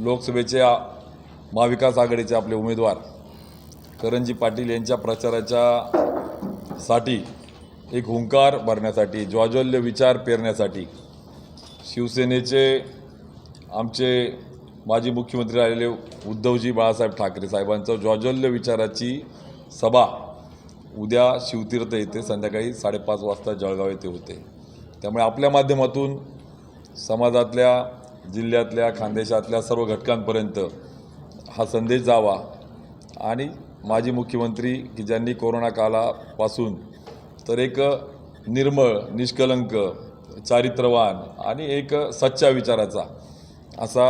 लोकसभेच्या महाविकास आघाडीचे आपले उमेदवार करंजी पाटील यांच्या प्रचाराच्या साठी एक हुंकार भरण्यासाठी ज्वाज्वल्य विचार पेरण्यासाठी शिवसेनेचे आमचे माजी मुख्यमंत्री राहिलेले उद्धवजी बाळासाहेब ठाकरे साहेबांचं ज्वाज्वल्य विचाराची सभा उद्या शिवतीर्थ येथे संध्याकाळी साडेपाच वाजता जळगाव येथे होते. त्यामुळे आपल्या माध्यमातून समाजातल्या जिल्ह्यातल्या खानदेशातल्या सर्व घटकांपर्यंत हा संदेश जावा. आणि माजी मुख्यमंत्री की ज्यांनी कोरोना कालापासून तर एक निर्मळ निष्कलंक चारित्र्यवान आणि एक सच्चा विचाराचा असा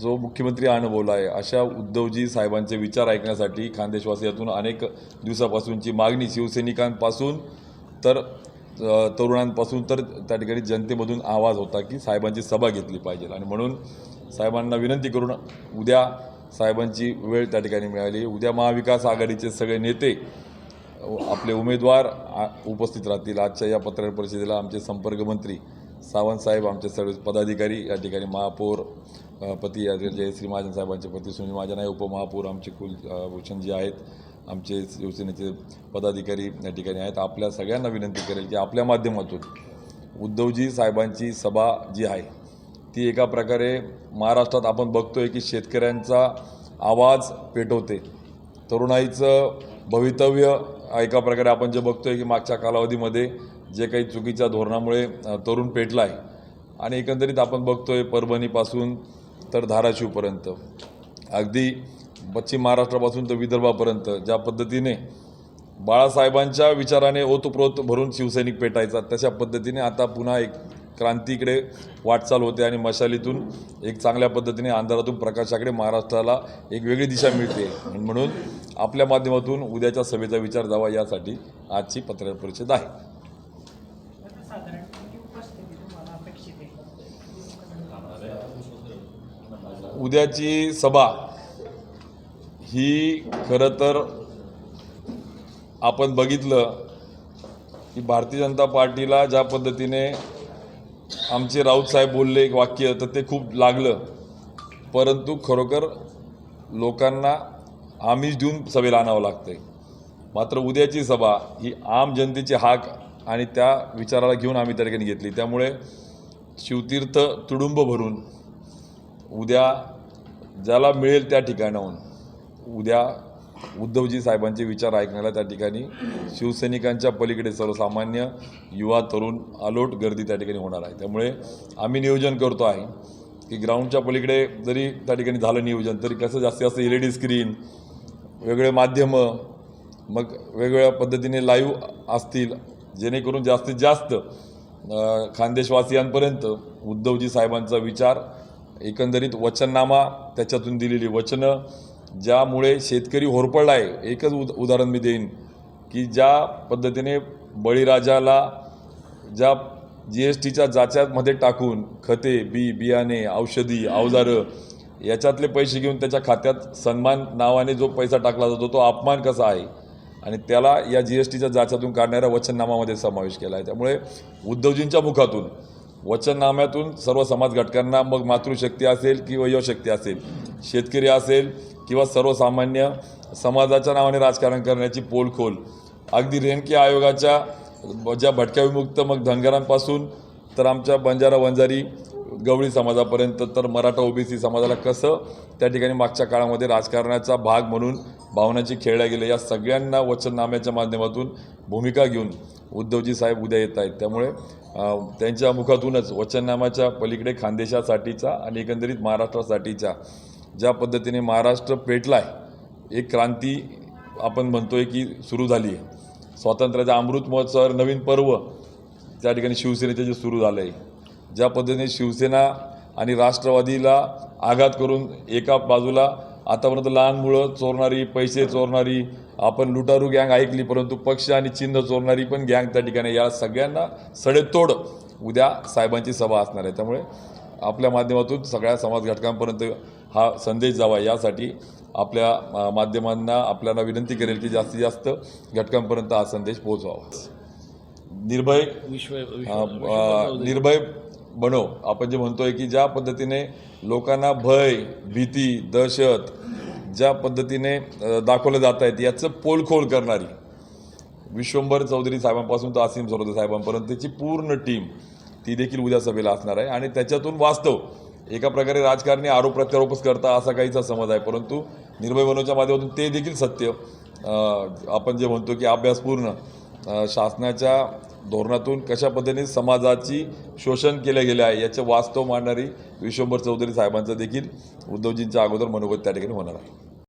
जो मुख्यमंत्री अनुभवला आहे अशा उद्धवजी साहेबांचे विचार ऐकण्यासाठी खानदेशवासियातून अनेक दिवसापासूनची मागणी शिवसैनिकांपासून तर तरुणांपासून तर त्या ठिकाणी जनतेमधून आवाज होता की साहेबांची सभा घेतली पाहिजे. आणि म्हणून साहेबांना विनंती करून उद्या साहेबांची वेळ त्या ठिकाणी मिळाली. उद्या महाविकास आघाडीचे सगळे नेते आपले उमेदवार आ- उपस्थित राहतील. आजच्या या पत्रकार परिषदेला आमचे संपर्क मंत्री सावंत साहेब आमचे सर्व पदाधिकारी या ठिकाणी महापौर पती जयश्री महाजन साहेबांचे पती सुनील महाजन आहे उपमहापौर आमचे कुल भूषण भूषणजी आहेत. आमचे शिवसेनेचे पदाधिकारी या ठिकाणी आहेत. आपल्या सगळ्यांना विनंती करेल की आपल्या माध्यमातून उद्धवजी साहेबांची सभा जी आहे ती एका प्रकारे महाराष्ट्रात आपण बघतोय की शेतकऱ्यांचा आवाज पेटवते. तरुणाईचं भवितव्य एका प्रकारे आपण जे बघतोय की मागच्या कालावधीमध्ये जे काही चुकीच्या धोरणामुळे तरुण पेटला आहे आणि एकंदरीत आपण बघतोय परभणीपासून तर धाराशिवपर्यंत. अगदी पश्चिम महाराष्ट्रापासून तर विदर्भापर्यंत ज्या पद्धतीने बाळासाहेबांच्या विचाराने ओतप्रोत भरून शिवसैनिक पेटायचा तशा पद्धतीने आता पुन्हा एक क्रांतीकडे वाटचाल होते आणि मशालीतून एक चांगल्या पद्धतीने अंधारातून प्रकाशाकडे महाराष्ट्राला एक वेगळी दिशा मिळते. म्हणून आपल्या माध्यमातून उद्याच्या सभेचा विचार जावा यासाठी आजची पत्रकार परिषद आहे. उद्याची सभा ही खरं तर आपण बघितलं की भारतीय जनता पार्टीला ज्या पद्धतीने आमचे राऊत साहेब बोलले एक वाक्य तर ते खूप लागलं. परंतु खरोखर लोकांना आमिष देऊन सभेला आणावं लागतंय. मात्र उद्याची सभा ही आम जनतेची हाक आणि त्या विचाराला घेऊन आम्ही त्या ठिकाणी घेतली. त्यामुळे शिवतीर्थ तुडुंब भरून उद्या ज्याला मिळेल त्या ठिकाणाहून उद्या उद्धवजी साहेबांचे विचार ऐकण्याला त्या ठिकाणी शिवसैनिकांच्या पलीकडे सर्वसामान्य युवा तरुण अलोट गर्दी त्या ठिकाणी होणार आहे. त्यामुळे आम्ही नियोजन करतो आहे की ग्राउंडच्या पलीकडे जरी त्या ठिकाणी झालं नियोजन तरी कसं जास्तीत जास्त एल ई डी स्क्रीन वेगळे माध्यमं मग वेगवेगळ्या पद्धतीने लाईव्ह असतील जेणेकरून जास्तीत जास्त खानदेशवासियांपर्यंत उद्धवजी साहेबांचा विचार एकंदरीत वचननामा त्याच्यातून दिलेली वचनं ज्यामुळे शेतकरी होरपळला आहे. एकच उद उदाहरण मी देईन की ज्या पद्धतीने बळीराजाला ज्या जी एस टीच्या जाच्यामध्ये टाकून खते बी बियाणे औषधी अवजारं याच्यातले पैसे घेऊन त्याच्या खात्यात सन्मान नावाने जो पैसा टाकला जातो तो अपमान कसा आहे? आणि त्याला या जी एस टीच्या जाच्यातून काढणाऱ्या वचननामामध्ये समावेश केला आहे. त्यामुळे उद्धवजींच्या मुखातून वचननाम्यातून सर्व समाज घटकांना मग मातृशक्ती असेल किंवा वयोशक्ती असेल शेतकरी असेल किंवा सर्वसामान्य समाजाच्या नावाने राजकारण करण्याची पोलखोल. अगदी रेणके आयोगाच्या ज्या भटक्या विमुक्त मग धनगरांपासून तर आमच्या बंजारा वंजारी गवळी समाजापर्यंत तर मराठा ओबीसी समाजाला कसं त्या ठिकाणी मागच्या काळामध्ये राजकारणाचा भाग म्हणून भावनाची खेळल्या गेल्या या सगळ्यांना वचननाम्याच्या माध्यमातून भूमिका घेऊन उद्धवजी साहेब उद्या येत आहेत. त्यामुळे त्यांच्या मुखातूनच वचननाम्याच्या पलीकडे खानदेशासाठीचा आणि एकंदरीत महाराष्ट्रासाठीच्या ज्या पद्धतीने महाराष्ट्र पेटला आहे एक क्रांती आपण म्हणतोय की सुरू झाली आहे स्वातंत्र्याचा अमृत महोत्सव नवीन पर्व त्या ठिकाणी शिवसेनेचे जे सुरू झालं आहे ज्या पद्धतीने शिवसेना आणि राष्ट्रवादीला आघात करून एका बाजूला आतापर्यंत लहान मुलं चोरणारी पैसे चोरणारी आपण लुटारू गँग ऐकली परंतु पक्ष आणि चिन्ह चोरणारी पण गँग त्या ठिकाणी. या सगळ्यांना सडेतोड उद्या साहेबांची सभा असणार आहे. त्यामुळे आपल्या माध्यमातून सगळ्या समाज घटकांपर्यंत हा संदेश जावा यासाठी आपल्या माध्यमांना आपल्याला विनंती करेल की जास्तीत जास्त घटकांपर्यंत हा संदेश पोहोचवावा. निर्भय निर्भय बनव आपण जे म्हणतोय की ज्या पद्धतीने लोकांना भय भीती दहशत ज्या पद्धतीने दाखवलं जात आहेत याचं पोलखोल करणारी विश्वंभर चौधरी साहेबांपासून तर असीम सरोदे साहेबांपर्यंतची पूर्ण टीम ती देखील उद्या सभेला असणार आहे आणि त्याच्यातून वास्तव एका प्रकारे राजकारणी आरोप प्रत्यारोपच करता असा काहीचा समज आहे. परंतु निर्भय बनवच्या माध्यमातून ते देखील सत्य. आपण जे म्हणतो की अभ्यासपूर्ण शासनाच्या धोरणातून कशा पद्धतीने समाजाची शोषण केलं गेलं आहे याचं वास्तव मांडणारी विश्वंभर चौधरी साहेबांचं देखील उद्धवजींच्या अगोदर मनोगत त्या ठिकाणी होणार आहे.